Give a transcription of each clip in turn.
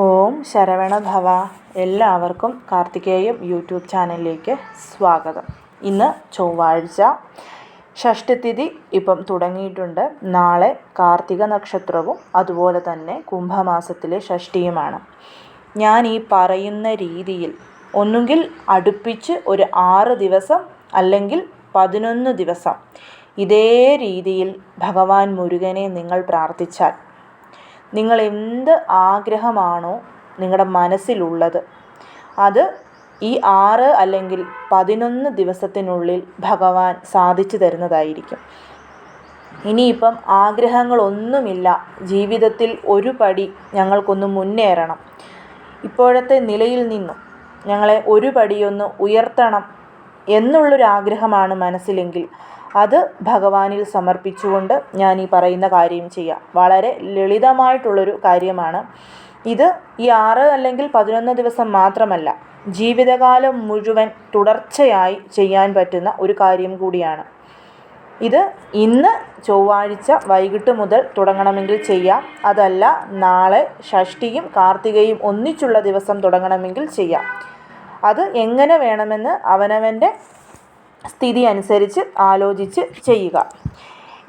ഓം ശരവണ ഭവ. എല്ലാവർക്കും കാർത്തികേയം യൂട്യൂബ് ചാനലിലേക്ക് സ്വാഗതം. ഇന്ന് ചൊവ്വാഴ്ച ഷഷ്ടിതിഥി ഇപ്പം തുടങ്ങിയിട്ടുണ്ട്. നാളെ കാർത്തിക നക്ഷത്രവും അതുപോലെ തന്നെ കുംഭമാസത്തിലെ ഷഷ്ടിയുമാണ്. ഞാൻ ഈ പറയുന്ന രീതിയിൽ ഒന്നുകിൽ അടുപ്പിച്ച് ഒരു ആറ് ദിവസം അല്ലെങ്കിൽ പതിനൊന്ന് ദിവസം ഇതേ രീതിയിൽ ഭഗവാൻ മുരുകനെ നിങ്ങൾ പ്രാർത്ഥിച്ചാൽ നിങ്ങൾ എന്ത് ആഗ്രഹമാണോ നിങ്ങളുടെ മനസ്സിലുള്ളത്. അത് ഈ ആറ് അല്ലെങ്കിൽ പതിനൊന്ന് ദിവസത്തിനുള്ളിൽ ഭഗവാൻ സാധിച്ചു തരുന്നതായിരിക്കും. ഇനിയിപ്പം ആഗ്രഹങ്ങളൊന്നുമില്ല. ജീവിതത്തിൽ ഒരു പടി ഞങ്ങൾക്കൊന്ന് മുന്നേറണം. ഇപ്പോഴത്തെ നിലയിൽ നിന്നും ഞങ്ങളെ ഒരു പടിയൊന്ന് ഉയർത്തണം എന്നുള്ളൊരാഗ്രഹമാണ് മനസ്സിലെങ്കിൽ അത് ഭഗവാനിൽ സമർപ്പിച്ചുകൊണ്ട് ഞാൻ ഈ പറയുന്ന കാര്യം ചെയ്യാം. വളരെ ലളിതമായിട്ടുള്ളൊരു കാര്യമാണ്. ഇത് ഈ ആറ് അല്ലെങ്കിൽ പതിനൊന്ന് ദിവസം മാത്രമല്ല ജീവിതകാലം മുഴുവൻ തുടർച്ചയായി ചെയ്യാൻ പറ്റുന്ന ഒരു കാര്യം കൂടിയാണ്. ഇത് ഇന്ന് ചൊവ്വാഴ്ച വൈകിട്ട് മുതൽ തുടങ്ങണമെങ്കിൽ ചെയ്യാം. അതല്ല നാളെ ഷഷ്ടിയും കാർത്തികയും ഒന്നിച്ചുള്ള ദിവസം തുടങ്ങണമെങ്കിൽ ചെയ്യാം. അത് എങ്ങനെ വേണമെന്ന് അവനവന്റെ സ്ഥിതി അനുസരിച്ച് ആലോചിച്ച് ചെയ്യുക.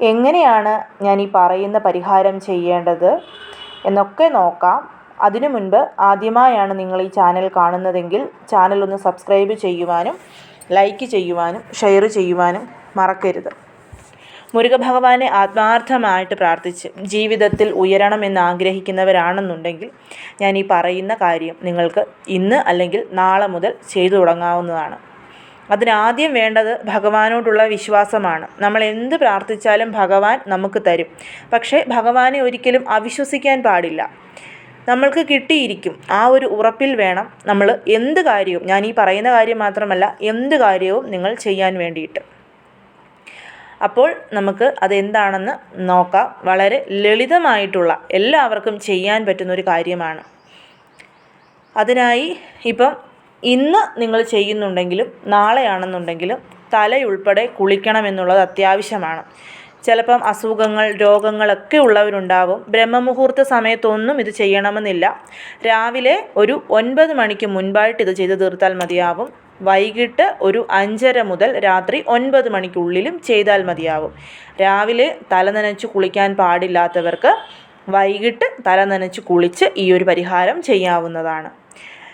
എങ്ങനെയാണ് ഞാൻ ഈ പറയുന്ന പരിഹാരം ചെയ്യേണ്ടത് എന്നൊക്കെ നോക്കാം. അതിനു മുൻപ് ആദ്യമായാണ് നിങ്ങൾ ഈ ചാനൽ കാണുന്നതെങ്കിൽ ചാനൽ ഒന്ന് സബ്സ്ക്രൈബ് ചെയ്യുവാനും ലൈക്ക് ചെയ്യുവാനും ഷെയർ ചെയ്യുവാനും മറക്കരുത്. മുരുകഭഗവാനെ ആത്മാർത്ഥമായിട്ട് പ്രാർത്ഥിച്ച് ജീവിതത്തിൽ ഉയരണമെന്ന് ആഗ്രഹിക്കുന്നവരാണെന്നുണ്ടെങ്കിൽ ഞാൻ ഈ പറയുന്ന കാര്യം നിങ്ങൾക്ക് ഇന്ന് അല്ലെങ്കിൽ നാളെ മുതൽ ചെയ്തു തുടങ്ങാവുന്നതാണ്. അതിനാദ്യം വേണ്ടത് ഭഗവാനോടുള്ള വിശ്വാസമാണ്. നമ്മൾ എന്ത് പ്രാർത്ഥിച്ചാലും ഭഗവാൻ നമുക്ക് തരും. പക്ഷേ ഭഗവാനെ ഒരിക്കലും അവിശ്വസിക്കാൻ പാടില്ല. നമ്മൾക്ക് കിട്ടിയിരിക്കും. ആ ഒരു ഉറപ്പിൽ വേണം നമ്മൾ എന്ത് കാര്യവും ഞാൻ ഈ പറയുന്ന കാര്യം മാത്രമല്ല എന്ത് കാര്യവും നിങ്ങൾ ചെയ്യാൻ വേണ്ടിയിട്ട്. അപ്പോൾ നമുക്ക് അതെന്താണെന്ന് നോക്കാം. വളരെ ലളിതമായിട്ടുള്ള എല്ലാവർക്കും ചെയ്യാൻ പറ്റുന്ന ഒരു കാര്യമാണ്. അതിനായി ഇപ്പം ഇന്ന് നിങ്ങൾ ചെയ്യുന്നുണ്ടെങ്കിലും നാളെയാണെന്നുണ്ടെങ്കിലും തലയുൾപ്പെടെ കുളിക്കണമെന്നുള്ളത് അത്യാവശ്യമാണ്. ചിലപ്പം അസുഖങ്ങൾ രോഗങ്ങളൊക്കെ ഉള്ളവരുണ്ടാവും. ബ്രഹ്മമുഹൂർത്ത സമയത്തൊന്നും ഇത് ചെയ്യണമെന്നില്ല. രാവിലെ ഒരു ഒൻപത് മണിക്ക് മുൻപായിട്ട് ഇത് ചെയ്ത് തീർത്താൽ മതിയാവും. വൈകിട്ട് ഒരു അഞ്ചര മുതൽ രാത്രി ഒൻപത് മണിക്കുള്ളിലും ചെയ്താൽ മതിയാവും. രാവിലെ തല നനച്ച് കുളിക്കാൻ പാടില്ലാത്തവർക്ക് വൈകിട്ട് തല നനച്ച് കുളിച്ച് ഈ ഒരു പരിഹാരം ചെയ്യാവുന്നതാണ്.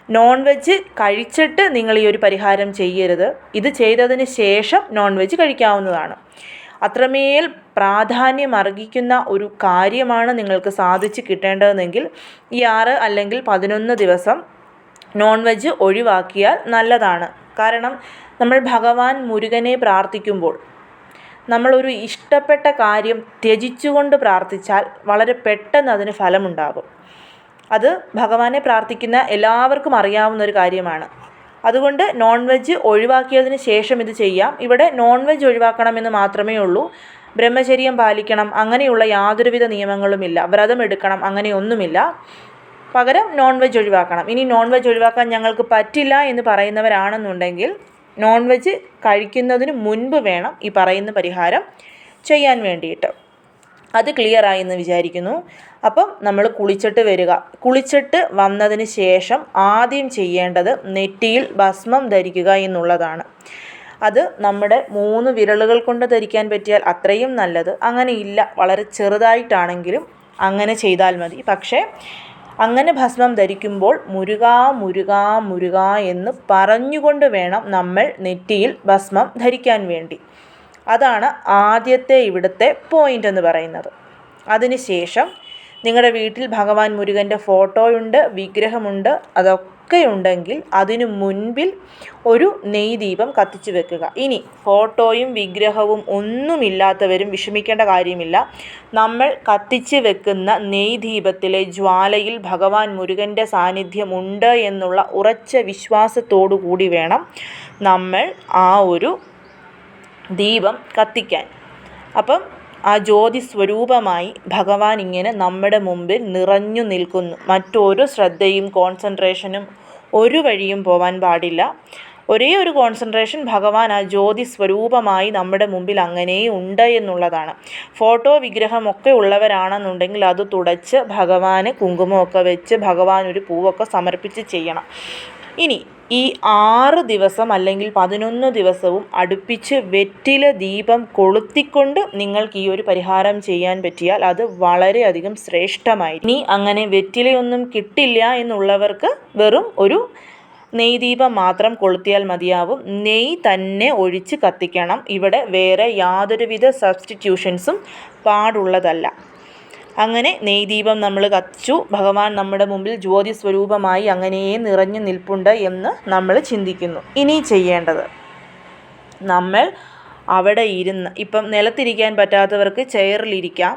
നോൺ വെജ് കഴിച്ചിട്ട് നിങ്ങൾ ഈ ഒരു പരിഹാരം ചെയ്യരുത്. ഇത് ചെയ്തതിന് ശേഷം നോൺ വെജ് കഴിക്കാവുന്നതാണ്. അത്രമേൽ പ്രാധാന്യം അർഹിക്കുന്ന ഒരു കാര്യമാണ് നിങ്ങൾക്ക് സാധിച്ച് കിട്ടേണ്ടതെങ്കിൽ ഈ ആറ് അല്ലെങ്കിൽ പതിനൊന്ന് ദിവസം നോൺ വെജ് ഒഴിവാക്കിയാൽ നല്ലതാണ്. കാരണം നമ്മൾ ഭഗവാൻ മുരുകനെ പ്രാർത്ഥിക്കുമ്പോൾ നമ്മളൊരു ഇഷ്ടപ്പെട്ട കാര്യം ത്യജിച്ചുകൊണ്ട് പ്രാർത്ഥിച്ചാൽ വളരെ പെട്ടെന്ന് അതിന് ഫലമുണ്ടാകും. അത് ഭഗവാനെ പ്രാർത്ഥിക്കുന്ന എല്ലാവർക്കും അറിയാവുന്ന ഒരു കാര്യമാണ്. അതുകൊണ്ട് നോൺ വെജ് ഒഴിവാക്കിയതിന് ശേഷം ഇത് ചെയ്യാം. ഇവിടെ നോൺ വെജ് ഒഴിവാക്കണമെന്ന് മാത്രമേ ഉള്ളൂ. ബ്രഹ്മചര്യം പാലിക്കണം. അങ്ങനെയുള്ള യാതൊരുവിധ നിയമങ്ങളുമില്ല. വ്രതം എടുക്കണം. അങ്ങനെയൊന്നുമില്ല. പകരം നോൺ വെജ് ഒഴിവാക്കണം. ഇനി നോൺ വെജ് ഒഴിവാക്കാൻ ഞങ്ങൾക്ക് പറ്റില്ല എന്ന് പറയുന്നവരാണെന്നുണ്ടെങ്കിൽ നോൺ വെജ് കഴിക്കുന്നതിന് മുൻപ് വേണം ഈ പറയുന്ന പരിഹാരം ചെയ്യാൻ വേണ്ടിയിട്ട്. അത് ക്ലിയറായി എന്ന് വിചാരിക്കുന്നു. അപ്പം നമ്മൾ കുളിച്ചിട്ട് വരിക. കുളിച്ചിട്ട് വന്നതിന് ശേഷം ആദ്യം ചെയ്യേണ്ടത് നെറ്റിയിൽ ഭസ്മം ധരിക്കുക എന്നുള്ളതാണ്. അത് നമ്മുടെ മൂന്ന് വിരലുകൾ കൊണ്ട് ധരിക്കാൻ പറ്റിയാൽ അത്രയും നല്ലത്. അങ്ങനെ ഇല്ല. വളരെ ചെറുതായിട്ടാണെങ്കിലും അങ്ങനെ ചെയ്താൽ മതി. പക്ഷേ അങ്ങനെ ഭസ്മം ധരിക്കുമ്പോൾ മുരുക മുരുക മുരുക എന്ന് പറഞ്ഞുകൊണ്ട് വേണം നമ്മൾ നെറ്റിയിൽ ഭസ്മം ധരിക്കാൻ വേണ്ടി. അതാണ് ആദ്യത്തെ ഇവിടുത്തെ പോയിന്റ് എന്ന് പറയുന്നത്. അതിനുശേഷം നിങ്ങളുടെ വീട്ടിൽ ഭഗവാൻ മുരുകന്റെ ഫോട്ടോയുണ്ട് വിഗ്രഹമുണ്ട് അതൊക്കെ ഉണ്ടെങ്കിൽ അതിനു മുൻപിൽ ഒരു നെയ് ദീപം കത്തിച്ചു വെക്കുക. ഇനി ഫോട്ടോയും വിഗ്രഹവും ഒന്നുമില്ലാത്തവരും വിഷമിക്കേണ്ട കാര്യമില്ല. നമ്മൾ കത്തിച്ച് വെക്കുന്ന നെയ് ദീപത്തിലെ ജ്വാലയിൽ ഭഗവാൻ മുരുകന്റെ സാന്നിധ്യമുണ്ട് എന്നുള്ള ഉറച്ച വിശ്വാസത്തോടു കൂടി വേണം നമ്മൾ ആ ഒരു ദീപം കത്തിക്കാൻ. അപ്പം ആ ജ്യോതി സ്വരൂപമായി ഭഗവാൻ ഇങ്ങനെ നമ്മുടെ മുമ്പിൽ നിറഞ്ഞു നിൽക്കുന്നു. മറ്റൊരു ശ്രദ്ധയും കോൺസെൻട്രേഷനും ഒരു വഴിയും പോവാൻ പാടില്ല. ഒരേ ഒരു കോൺസെൻട്രേഷൻ ഭഗവാൻ ആ ജ്യോതി സ്വരൂപമായി നമ്മുടെ മുമ്പിൽ അങ്ങനെ ഉണ്ട് എന്നുള്ളതാണ്. ഫോട്ടോ വിഗ്രഹമൊക്കെ ഉള്ളവരാണെന്നുണ്ടെങ്കിൽ അത് തുടച്ച് ഭഗവാന് കുങ്കുമമൊക്കെ വെച്ച് ഭഗവാൻ ഒരു പൂവൊക്കെ സമർപ്പിച്ച് ചെയ്യണം. ഇനി ഈ ആറ് ദിവസം അല്ലെങ്കിൽ പതിനൊന്ന് ദിവസവും അടുപ്പിച്ച് വെറ്റില ദീപം കൊളുത്തിക്കൊണ്ട് നിങ്ങൾക്ക് ഈ ഒരു പരിഹാരം ചെയ്യാൻ പറ്റിയാൽ അത് വളരെയധികം ശ്രേഷ്ഠമായി ഇനി അങ്ങനെ വെറ്റിലയൊന്നും കിട്ടില്ല എന്നുള്ളവർക്ക് വെറും ഒരു നെയ് ദീപം മാത്രം കൊളുത്തിയാൽ മതിയാവും. നെയ് തന്നെ ഒഴിച്ച് കത്തിക്കണം. ഇവിടെ വേറെ യാതൊരുവിധ സബ്സ്റ്റിറ്റ്യൂഷൻസും പാടുള്ളതല്ല. അങ്ങനെ നെയ്ദീപം നമ്മൾ കത്തിച്ചു. ഭഗവാൻ നമ്മുടെ മുമ്പിൽ ജ്യോതി സ്വരൂപമായി അങ്ങനെയേ നിറഞ്ഞു നിൽപ്പുണ്ട് എന്ന് നമ്മൾ ചിന്തിക്കുന്നു. ഇനി ചെയ്യേണ്ടത് നമ്മൾ അവിടെ ഇരുന്ന് ഇപ്പം നിലത്തിരിക്കാൻ പറ്റാത്തവർക്ക് ചെയറിലിരിക്കാം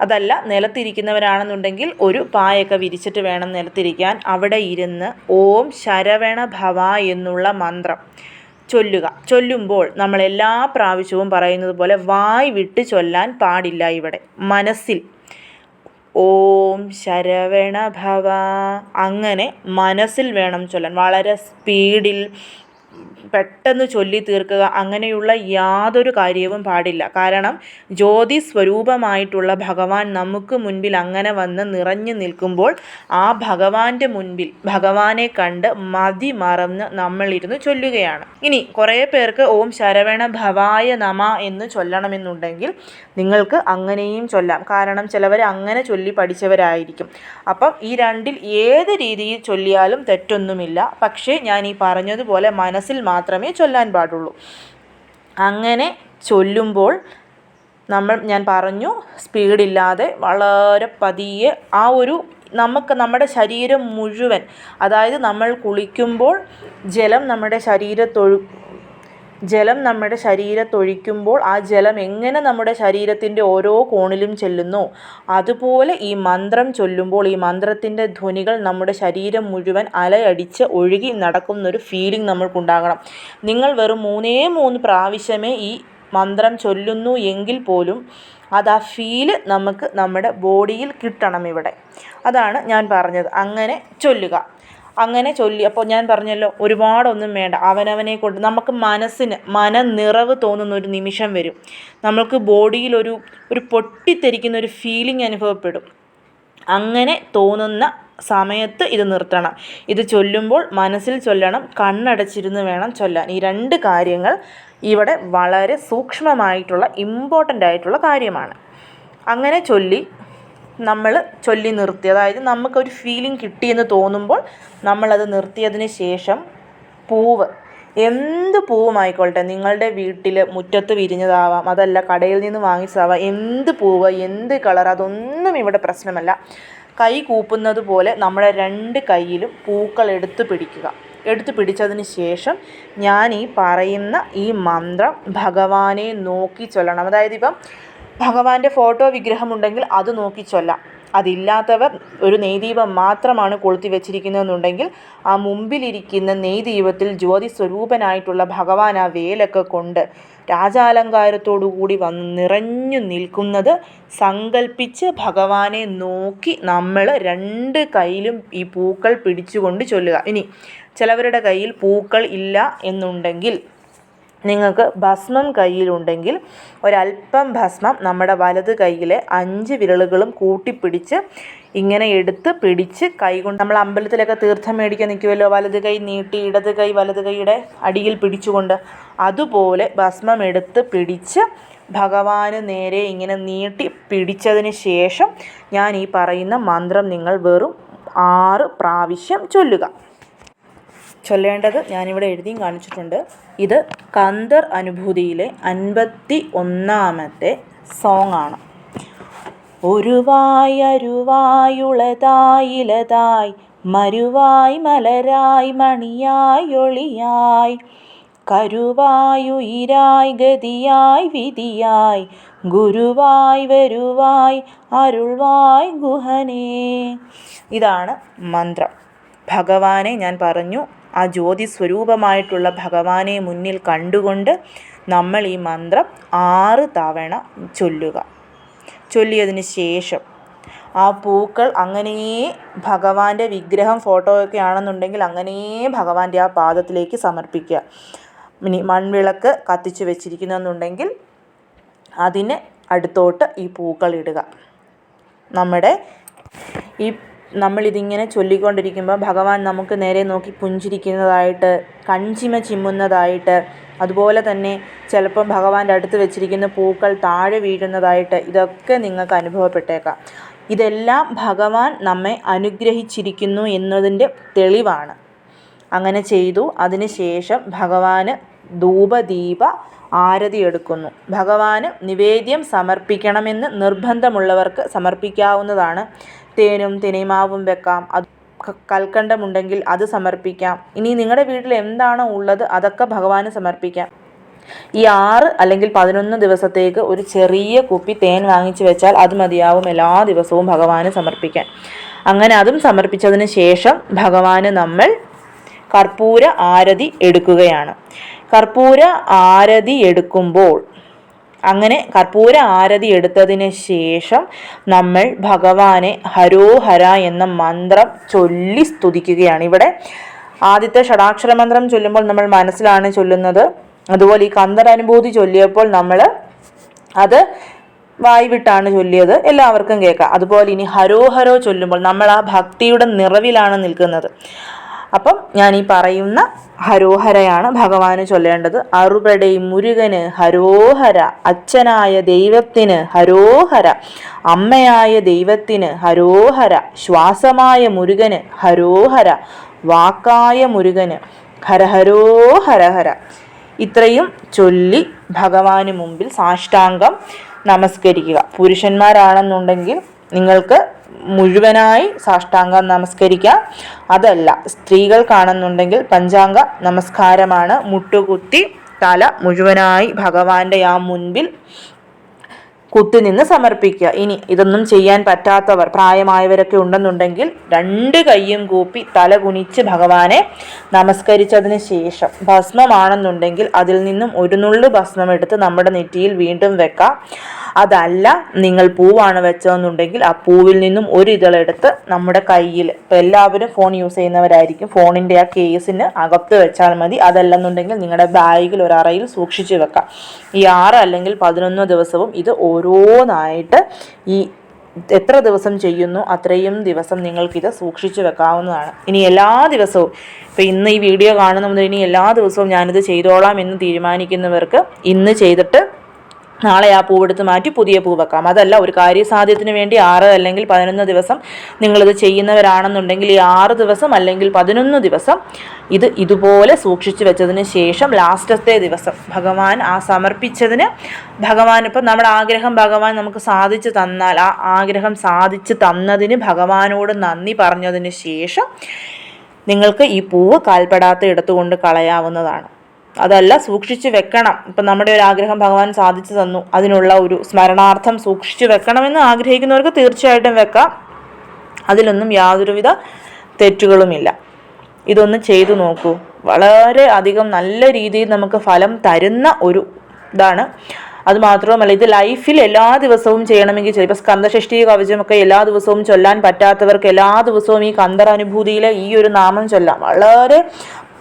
അതല്ല നിലത്തിരിക്കുന്നവരാണെന്നുണ്ടെങ്കിൽ ഒരു പായൊക്കെ വിരിച്ചിട്ട് വേണം നിലത്തിരിക്കാൻ. അവിടെ ഇരുന്ന് ഓം ശരവണ ഭവ എന്നുള്ള മന്ത്രം ചൊല്ലുക. ചൊല്ലുമ്പോൾ നമ്മൾ എല്ലാ പ്രാവശ്യവും പറയുന്നത് പോലെ വായ് വിട്ട് ചൊല്ലാൻ പാടില്ല ഇവിടെ. മനസ്സിൽ ഓം ശരവണ ഭവ. അങ്ങനെ മനസ്സിൽ വേണം ചൊല്ലാൻ. വളരെ സ്പീഡിൽ പെട്ടെന്ന് ചൊല്ലി തീർക്കുക അങ്ങനെയുള്ള യാതൊരു കാര്യവും പാടില്ല. കാരണം ജ്യോതി സ്വരൂപമായിട്ടുള്ള ഭഗവാൻ നമുക്ക് മുൻപിൽ അങ്ങനെ വന്ന് നിറഞ്ഞു നിൽക്കുമ്പോൾ ആ ഭഗവാന്റെ മുൻപിൽ ഭഗവാനെ കണ്ട് മതി മറന്ന് നമ്മളിരുന്ന് ചൊല്ലുകയാണ്. ഇനി കുറേ പേർക്ക് ഓം ശരവണ ഭവായ നമ എന്ന് ചൊല്ലണമെന്നുണ്ടെങ്കിൽ നിങ്ങൾക്ക് അങ്ങനെയും ചൊല്ലാം. കാരണം ചിലവർ അങ്ങനെ ചൊല്ലി പഠിച്ചവരായിരിക്കും. അപ്പം ഈ രണ്ടിൽ ഏത് രീതിയിൽ ചൊല്ലിയാലും തെറ്റൊന്നുമില്ല. പക്ഷേ ഞാൻ ഈ പറഞ്ഞതുപോലെ മനസ്സിൽ മാത്രമേ ചൊല്ലാൻ പാടുള്ളൂ. അങ്ങനെ ചൊല്ലുമ്പോൾ നമ്മൾ ഞാൻ പറഞ്ഞു സ്പീഡില്ലാതെ വളരെ പതിയെ ആ ഒരു നമുക്ക് നമ്മുടെ ശരീരം മുഴുവൻ അതായത് നമ്മൾ കുളിക്കുമ്പോൾ ജലം നമ്മുടെ ശരീരത്തൊഴു ജലം നമ്മുടെ ശരീരത്തൊഴിക്കുമ്പോൾ ആ ജലം എങ്ങനെ നമ്മുടെ ശരീരത്തിന്റെ ഓരോ കോണിലും ചെല്ലുന്നു? അതുപോലെ ഈ മന്ത്രം ചൊല്ലുമ്പോൾ ഈ മന്ത്രത്തിന്റെ ധ്വനികൾ നമ്മുടെ ശരീരം മുഴുവൻ അലയടിച്ച് ഒഴുകി നടക്കുന്നൊരു ഫീലിംഗ് നമ്മൾക്കുണ്ടാകണം. നിങ്ങൾ വെറും മൂന്നേ മൂന്ന് പ്രാവശ്യമേ ഈ മന്ത്രം ചൊല്ലുന്നു എങ്കിൽ പോലും അത് ആ ഫീൽ നമുക്ക് നമ്മുടെ ബോഡിയിൽ കിട്ടണം ഇവിടെ. അതാണ് ഞാൻ പറഞ്ഞത്. അങ്ങനെ ചൊല്ലുക. അങ്ങനെ ചൊല്ലി. അപ്പോൾ ഞാൻ പറഞ്ഞല്ലോ ഒരുപാടൊന്നും വേണ്ട. അവനവനെ കൊണ്ട് നമുക്ക് മനസ്സിന് മനനിറവ് തോന്നുന്ന ഒരു നിമിഷം വരും. നമ്മൾക്ക് ബോഡിയിൽ ഒരു പൊട്ടിത്തെറിക്കുന്ന ഒരു ഫീലിംഗ് അനുഭവപ്പെടും. അങ്ങനെ തോന്നുന്ന സമയത്ത് ഇത് നിർത്തണം. ഇത് ചൊല്ലുമ്പോൾ മനസ്സിൽ ചൊല്ലണം കണ്ണടച്ചിരുന്ന് വേണം ചൊല്ലാൻ. ഈ രണ്ട് കാര്യങ്ങൾ ഇവിടെ വളരെ സൂക്ഷ്മമായിട്ടുള്ള ഇമ്പോർട്ടന്റ് ആയിട്ടുള്ള കാര്യമാണ്. അങ്ങനെ ചൊല്ലി നമ്മൾ ചൊല്ലി നിർത്തി. അതായത് നമുക്കൊരു ഫീലിംഗ് കിട്ടിയെന്ന് തോന്നുമ്പോൾ നമ്മളത് നിർത്തിയതിന് ശേഷം പൂവ്. എന്ത് പൂവുമായിക്കോട്ടെ നിങ്ങളുടെ വീട്ടിൽ മുറ്റത്ത് വിരിഞ്ഞതാവാം അതല്ല കടയിൽ നിന്ന് വാങ്ങിച്ചതാവാം എന്ത് പൂവ് എന്ത് കളർ അതൊന്നും ഇവിടെ പ്രശ്നമല്ല. കൈ കൂപ്പുന്നത് പോലെ നമ്മുടെ രണ്ട് കൈയിലും പൂക്കൾ എടുത്തു പിടിക്കുക. എടുത്തു പിടിച്ചതിന് ശേഷം ഞാൻ ഈ പറയുന്ന ഈ മന്ത്രം ഭഗവാനെ നോക്കി ചൊല്ലണം. അതായത് ഇപ്പം ഭഗവാന്റെ ഫോട്ടോ വിഗ്രഹമുണ്ടെങ്കിൽ അത് നോക്കി ചൊല്ലാം അതില്ലാത്തവർ ഒരു നെയ്ദീപം മാത്രമാണ് കൊളുത്തി വെച്ചിരിക്കുന്നതെന്നുണ്ടെങ്കിൽ ആ മുമ്പിലിരിക്കുന്ന നെയ്ദീപത്തിൽ ജ്യോതി സ്വരൂപനായിട്ടുള്ള ഭഗവാൻ ആ വേലൊക്കെ കൊണ്ട് രാജാലങ്കാരത്തോടുകൂടി വന്ന് നിറഞ്ഞു നിൽക്കുന്നത് സങ്കല്പിച്ച് ഭഗവാനെ നോക്കി നമ്മൾ രണ്ട് കയ്യിലും ഈ പൂക്കൾ പിടിച്ചുകൊണ്ട് ചൊല്ലുക. ഇനി ചിലവരുടെ കയ്യിൽ പൂക്കൾ ഇല്ല എന്നുണ്ടെങ്കിൽ നിങ്ങൾക്ക് ഭസ്മം കയ്യിലുണ്ടെങ്കിൽ ഒരല്പം ഭസ്മം നമ്മുടെ വലത് കൈയിലെ അഞ്ച് വിരലുകളും കൂട്ടിപ്പിടിച്ച് ഇങ്ങനെ എടുത്ത് പിടിച്ച് കൈകൊണ്ട് നമ്മൾ അമ്പലത്തിലൊക്കെ തീർത്ഥം മേടിക്കാൻ നിൽക്കുമല്ലോ? വലത് കൈ നീട്ടി ഇടത് കൈ വലത് കൈയുടെ അടിയിൽ പിടിച്ചുകൊണ്ട് അതുപോലെ ഭസ്മം എടുത്ത് പിടിച്ച് ഭഗവാന് നേരെ ഇങ്ങനെ നീട്ടി പിടിച്ചതിന് ശേഷം ഞാൻ ഈ പറയുന്ന മന്ത്രം നിങ്ങൾ വെറും ആറ് പ്രാവശ്യം ചൊല്ലുക. ചൊല്ലേണ്ടത് ഞാനിവിടെ എഴുതിയും കാണിച്ചിട്ടുണ്ട്. ഇത് കന്തർ അനുഭൂതിയിലെ അൻപത്തി ഒന്നാമത്തെ സോങ് ആണ് ഒരുവായി അരുവായുളതായിലതായി മരുവായി മലരായി മണിയായി ഒളിയായി കരുവായുയിരായി ഗതിയായി വിധിയായി ഗുരുവായി വരുവായി അരുൾവായി ഗുഹനേ. ഇതാണ് മന്ത്രം. ഭഗവാനെ ഞാൻ പറഞ്ഞു ആ ജ്യോതി സ്വരൂപമായിട്ടുള്ള ഭഗവാനെ മുന്നിൽ കണ്ടുകൊണ്ട് നമ്മൾ ഈ മന്ത്രം ആറ് തവണ ചൊല്ലുക. ചൊല്ലിയതിന് ശേഷം ആ പൂക്കൾ അങ്ങനെ ഭഗവാന്റെ വിഗ്രഹം ഫോട്ടോ ഒക്കെ ആണെന്നുണ്ടെങ്കിൽ അങ്ങനെ ഭഗവാന്റെ ആ പാദത്തിലേക്ക് സമർപ്പിക്കുക. ഇനി മൺവിളക്ക് കത്തിച്ചു വെച്ചിരിക്കുന്നെന്നുണ്ടെങ്കിൽ അതിന് അടുത്തോട്ട് ഈ പൂക്കൾ ഇടുക. നമ്മുടെ ഈ നമ്മളിതിങ്ങനെ ചൊല്ലിക്കൊണ്ടിരിക്കുമ്പോൾ ഭഗവാൻ നമുക്ക് നേരെ നോക്കി പുഞ്ചിരിക്കുന്നതായിട്ട് കൺചിമ ചിമ്മുന്നതായിട്ട് അതുപോലെ തന്നെ ചിലപ്പം ഭഗവാന്റെ അടുത്ത് വെച്ചിരിക്കുന്ന പൂക്കൾ താഴെ വീഴുന്നതായിട്ട് ഇതൊക്കെ നിങ്ങൾക്ക് അനുഭവപ്പെട്ടേക്കാം. ഇതെല്ലാം ഭഗവാൻ നമ്മെ അനുഗ്രഹിച്ചിരിക്കുന്നു എന്നതിന്റെ തെളിവാണ്. അങ്ങനെ ചെയ്തു. അതിനുശേഷം ഭഗവാന് ധൂപദീപ ആരതി എടുക്കുന്നു. ഭഗവാന് നിവേദ്യം സമർപ്പിക്കണമെന്ന് നിർബന്ധമുള്ളവർക്ക് സമർപ്പിക്കാവുന്നതാണ്. തേനും തിനൈമാവും വെക്കാം. അത് കൽക്കണ്ടമുണ്ടെങ്കിൽ അത് സമർപ്പിക്കാം. ഇനി നിങ്ങളുടെ വീട്ടിൽ എന്താണോ ഉള്ളത് അതൊക്കെ ഭഗവാന് സമർപ്പിക്കാം. ഈ ആറ് അല്ലെങ്കിൽ പതിനൊന്ന് ദിവസത്തേക്ക് ഒരു ചെറിയ കുപ്പി തേൻ വാങ്ങിച്ചു വെച്ചാൽ അത് മതിയാവും. എല്ലാ ദിവസവും ഭഗവാന് സമർപ്പിക്കാൻ. അങ്ങനെ അതും സമർപ്പിച്ചതിന് ശേഷം ഭഗവാന് നമ്മൾ കർപ്പൂര ആരതി എടുക്കുകയാണ്. കർപ്പൂര ആരതി എടുക്കുമ്പോൾ അങ്ങനെ കർപ്പൂര ആരതി എടുത്തതിന് ശേഷം നമ്മൾ ഭഗവാനെ ഹരോഹര എന്ന മന്ത്രം ചൊല്ലി സ്തുതിക്കുകയാണ്. ഇവിടെ ആദ്യത്തെ ഷടാക്ഷര മന്ത്രം ചൊല്ലുമ്പോൾ നമ്മൾ മനസ്സിലാണ് ചൊല്ലുന്നത്. അതുപോലെ ഈ കന്തരനുഭൂതി ചൊല്ലിയപ്പോൾ നമ്മൾ അത് വായ്വിട്ടാണ് ചൊല്ലിയത്. എല്ലാവർക്കും കേൾക്കാം. അതുപോലെ ഇനി ഹരോഹരോ ചൊല്ലുമ്പോൾ നമ്മൾ ആ ഭക്തിയുടെ നിറവിലാണ് നിൽക്കുന്നത്. അപ്പം ഞാൻ ഈ പറയുന്ന ഹരോഹരയാണ് ഭഗവാന് ചൊല്ലേണ്ടത്. അറുപടൈ മുരുകന് ഹരോഹര അച്ഛനായ ദൈവത്തിന് ഹരോഹര അമ്മയായ ദൈവത്തിന് ഹരോഹര ശ്വാസമായ മുരുകന് ഹരോഹര വാക്കായ മുരുകന് ഹരഹരോ ഹരഹര ഇത്രയും ചൊല്ലി ഭഗവാന് മുമ്പിൽ സാഷ്ടാംഗം നമസ്കരിക്കുക. പുരുഷന്മാരാണെന്നുണ്ടെങ്കിൽ നിങ്ങൾക്ക് മുഴുവനായി സാഷ്ടാംഗം നമസ്കരിക്കാം. അതല്ല സ്ത്രീകൾ കാണുന്നുണ്ടെങ്കിൽ പഞ്ചാംഗ നമസ്കാരമാണ്. മുട്ടുകുത്തി തല മുഴുവനായി ഭഗവാന്റെ ആ മുൻപിൽ കുത്തിനിന്ന് സമർപ്പിക്കുക ഇനി ഇതൊന്നും ചെയ്യാൻ പറ്റാത്തവർ പ്രായമായവരൊക്കെ ഉണ്ടെന്നുണ്ടെങ്കിൽ രണ്ട് കൈയും കൂപ്പി തല കുനിച്ച് ഭഗവാനെ നമസ്കരിച്ചതിന് ശേഷം ഭസ്മമാണെന്നുണ്ടെങ്കിൽ അതിൽ നിന്നും ഒരു നുള്ളു ഭസ്മം എടുത്ത് നമ്മുടെ നെറ്റിയിൽ വീണ്ടും വെക്കാം. അതല്ല നിങ്ങൾ പൂവാണ് വെച്ചതെന്നുണ്ടെങ്കിൽ ആ പൂവിൽ നിന്നും ഒരു ഇതളെടുത്ത് നമ്മുടെ കയ്യിൽ. ഇപ്പം എല്ലാവരും ഫോൺ യൂസ് ചെയ്യുന്നവരായിരിക്കും. ഫോണിന്റെ ആ കേസിന് അകത്ത് വെച്ചാൽ മതി. അതല്ലെന്നുണ്ടെങ്കിൽ നിങ്ങളുടെ ബാഗിൽ ഒരു അറയിൽ സൂക്ഷിച്ച് വെക്കാം. ഈ ആറ് അല്ലെങ്കിൽ പതിനൊന്ന് ദിവസവും ഇത് ഓരോന്നായിട്ട് ഈ എത്ര ദിവസം ചെയ്യുന്നു അത്രയും ദിവസം നിങ്ങൾക്കിത് സൂക്ഷിച്ചു വെക്കാവുന്നതാണ്. ഇനി എല്ലാ ദിവസവും ഇപ്പം ഇന്ന് ഈ വീഡിയോ കാണുന്ന മുതൽ ഇനി എല്ലാ ദിവസവും ഞാനിത് ചെയ്തോളാം എന്ന് തീരുമാനിക്കുന്നവർക്ക് ഇന്ന് ചെയ്തിട്ട് നാളെ ആ പൂവെടുത്ത് മാറ്റി പുതിയ പൂ വെക്കാം. അതല്ല ഒരു കാര്യസാധ്യത്തിന് വേണ്ടി ആറ് അല്ലെങ്കിൽ പതിനൊന്ന് ദിവസം നിങ്ങളിത് ചെയ്യുന്നവരാണെന്നുണ്ടെങ്കിൽ ഈ ആറ് ദിവസം അല്ലെങ്കിൽ പതിനൊന്ന് ദിവസം ഇത് ഇതുപോലെ സൂക്ഷിച്ചു വെച്ചതിന് ശേഷം ലാസ്റ്റത്തെ ദിവസം ഭഗവാൻ ആ സമർപ്പിച്ചതിന് ഭഗവാൻ ഇപ്പം നമ്മുടെ ആഗ്രഹം ഭഗവാൻ നമുക്ക് സാധിച്ചു തന്നാൽ ആ ആഗ്രഹം സാധിച്ചു തന്നതിന് ഭഗവാനോട് നന്ദി പറഞ്ഞതിന് ശേഷം നിങ്ങൾക്ക് ഈ പൂവ് കാൽപ്പെടാത്ത ഇടത്തുകൊണ്ട് കളയാവുന്നതാണ്. അതല്ല സൂക്ഷിച്ചു വെക്കണം. ഇപ്പം നമ്മുടെ ഒരു ആഗ്രഹം ഭഗവാൻ സാധിച്ചു തന്നു. അതിനുള്ള ഒരു സ്മരണാർത്ഥം സൂക്ഷിച്ചു വെക്കണമെന്ന് ആഗ്രഹിക്കുന്നവർക്ക് തീർച്ചയായിട്ടും വെക്കാം. അതിലൊന്നും യാതൊരുവിധ തെറ്റുകളുമില്ല. ഇതൊന്ന് ചെയ്തു നോക്കൂ. വളരെ അധികം നല്ല രീതിയിൽ നമുക്ക് ഫലം തരുന്ന ഒരു ഇതാണ്. അത് മാത്രവുമല്ല ഇത് ലൈഫിൽ എല്ലാ ദിവസവും ചെയ്യണമെങ്കിൽ ചിലപ്പോൾ സ്കന്ധഷ്ഠി കവചമൊക്കെ എല്ലാ ദിവസവും ചൊല്ലാൻ പറ്റാത്തവർക്ക് എല്ലാ ദിവസവും ഈ കന്ധർ അനുഭൂതിയിലെ ഈ ഒരു നാമം ചൊല്ലാം. വളരെ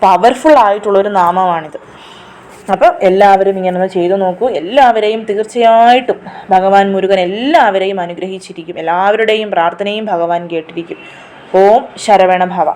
പവർഫുൾ ആയിട്ടുള്ളൊരു നാമമാണിത്. അപ്പം എല്ലാവരും ഇങ്ങനെ ഒന്ന് ചെയ്തു നോക്കൂ. എല്ലാവരെയും തീർച്ചയായിട്ടും ഭഗവാൻ മുരുകൻ എല്ലാവരെയും അനുഗ്രഹിച്ചിരിക്കും. എല്ലാവരുടെയും പ്രാർത്ഥനയും ഭഗവാൻ കേട്ടിരിക്കും. ഓം ശരവണ ഭവ